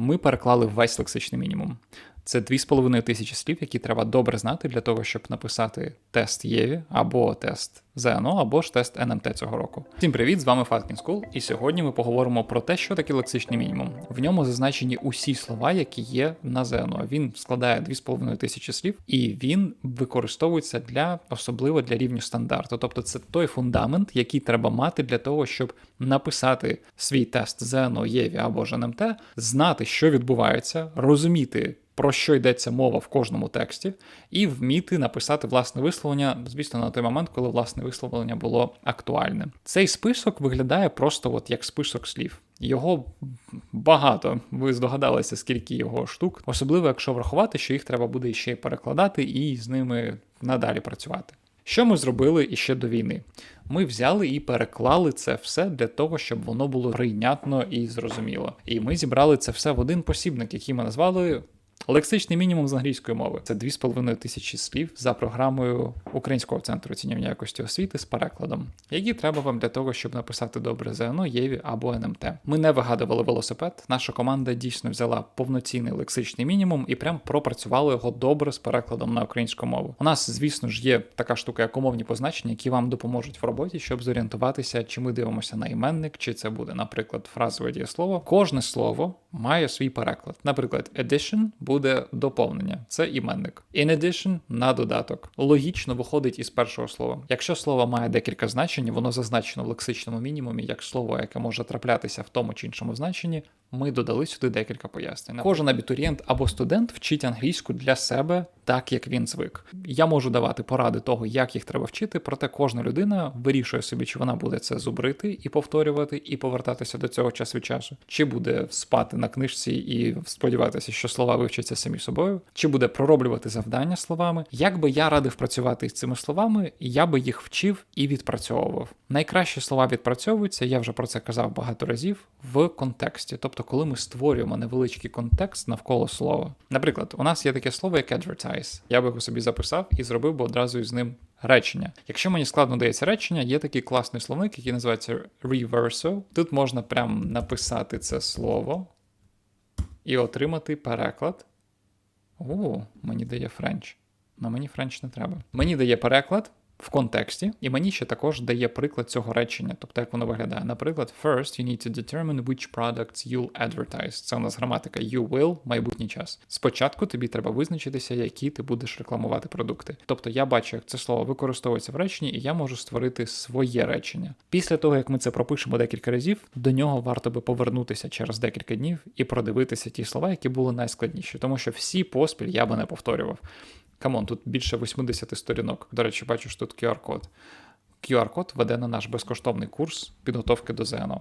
Ми переклали весь лексичний мінімум. Це 2,5 тисячі слів, які треба добре знати для того, щоб написати тест Єві або тест ЗНО, або ж тест НМТ цього року. Всім привіт! З вами Fatkin School, і сьогодні ми поговоримо про те, що таке лексичний мінімум. В ньому зазначені усі слова, які є на ЗНО. Він складає 2,5 тисячі слів, і він використовується для особливо для рівню стандарту. Тобто, це той фундамент, який треба мати для того, щоб написати свій тест ЗНО, Єві або ж НМТ, знати, що відбувається, розуміти про що йдеться мова в кожному тексті, і вміти написати власне висловлення, звісно, на той момент, коли власне висловлення було актуальне. Цей список виглядає просто от як список слів. Його багато. Ви здогадалися, скільки його штук, особливо якщо врахувати, що їх треба буде ще й перекладати і з ними надалі працювати. Що ми зробили іще до війни? Ми взяли і переклали це все для того, щоб воно було прийнятно і зрозуміло. І ми зібрали це все в один посібник, який ми назвали Лексичний мінімум з англійської мови це 2,5 тисячі слів за програмою Українського центру оцінювання якості освіти з перекладом, які треба вам для того, щоб написати добре ЗНО, ЄВІ або НМТ. Ми не вигадували велосипед. Наша команда дійсно взяла повноцінний лексичний мінімум і прям пропрацювала його добре з перекладом на українську мову. У нас, звісно ж, є така штука, як умовні позначення, які вам допоможуть в роботі, щоб зорієнтуватися, чи ми дивимося на іменник, чи це буде, наприклад, фразове дієслово. Кожне слово має свій переклад. Наприклад, addition буде доповнення, це іменник. In addition на додаток. Логічно виходить із першого слова. Якщо слово має декілька значень, воно зазначено в лексичному мінімумі як слово, яке може траплятися в тому чи іншому значенні. Ми додали сюди декілька пояснень. Кожен абітурієнт або студент вчить англійську для себе так, як він звик. Я можу давати поради того, як їх треба вчити, проте кожна людина вирішує собі, чи вона буде це зубрити і повторювати, і повертатися до цього час від часу, чи буде спати на книжці і сподіватися, що слова вивчаться самі собою, чи буде пророблювати завдання словами. Як би я радив працювати з цими словами, я би їх вчив і відпрацьовував. Найкращі слова відпрацьовуються, я вже про це казав багато разів, в контексті, тобто, коли ми створюємо невеличкий контекст навколо слова. Наприклад, у нас є таке слово, як advertise. Я би його собі записав і зробив би одразу із ним речення. Якщо мені складно дається речення, є такий класний словник, який називається reverso. Тут можна прям написати це слово і отримати переклад. О, мені дає френч. На мені френч не треба. Мені дає переклад в контексті, і мені ще також дає приклад цього речення, тобто як воно виглядає. Наприклад, first you need to determine which products you'll advertise. Це у нас граматика you will, майбутній час. Спочатку тобі треба визначитися, які ти будеш рекламувати продукти. Тобто я бачу, як це слово використовується в реченні, і я можу створити своє речення. Після того, як ми це пропишемо декілька разів, до нього варто би повернутися через декілька днів і продивитися ті слова, які були найскладніші, тому що всі поспіль я би не повторював. Камон, тут більше 80 сторінок. До речі, бачу, що тут QR-код. QR-код веде на наш безкоштовний курс підготовки до ЗНО.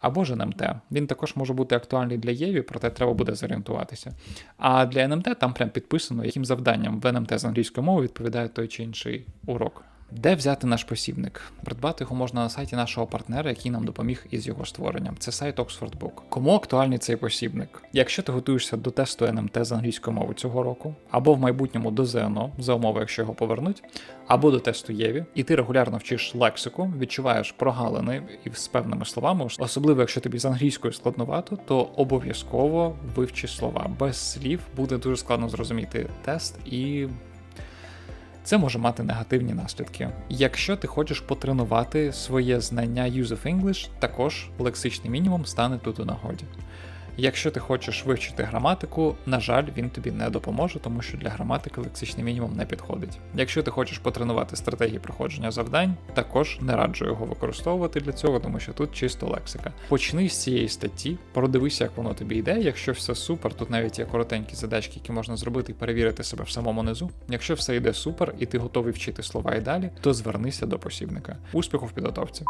Або ж НМТ. Він також може бути актуальний для ЄВІ, проте треба буде зорієнтуватися. А для НМТ там прям підписано, яким завданням в НМТ з англійської мови відповідає той чи інший урок. Де взяти наш посібник? Придбати його можна на сайті нашого партнера, який нам допоміг із його створенням. Це сайт Oxford Book. Кому актуальний цей посібник? Якщо ти готуєшся до тесту НМТ з англійської мови цього року, або в майбутньому до ЗНО, за умови, якщо його повернуть, або до тесту Єві, і ти регулярно вчиш лексику, відчуваєш прогалини і з певними словами, особливо якщо тобі з англійською складновато, то обов'язково вивчи слова. Без слів буде дуже складно зрозуміти тест і це може мати негативні наслідки. Якщо ти хочеш потренувати своє знання Use of English, також лексичний мінімум стане тут у нагоді. Якщо ти хочеш вивчити граматику, на жаль, він тобі не допоможе, тому що для граматики лексичний мінімум не підходить. Якщо ти хочеш потренувати стратегії проходження завдань, також не раджу його використовувати для цього, тому що тут чисто лексика. Почни з цієї статті, продивися, як воно тобі йде. Якщо все супер, тут навіть є коротенькі задачки, які можна зробити і перевірити себе в самому низу. Якщо все йде супер і ти готовий вчити слова і далі, то звернися до посібника. Успіху в підготовці!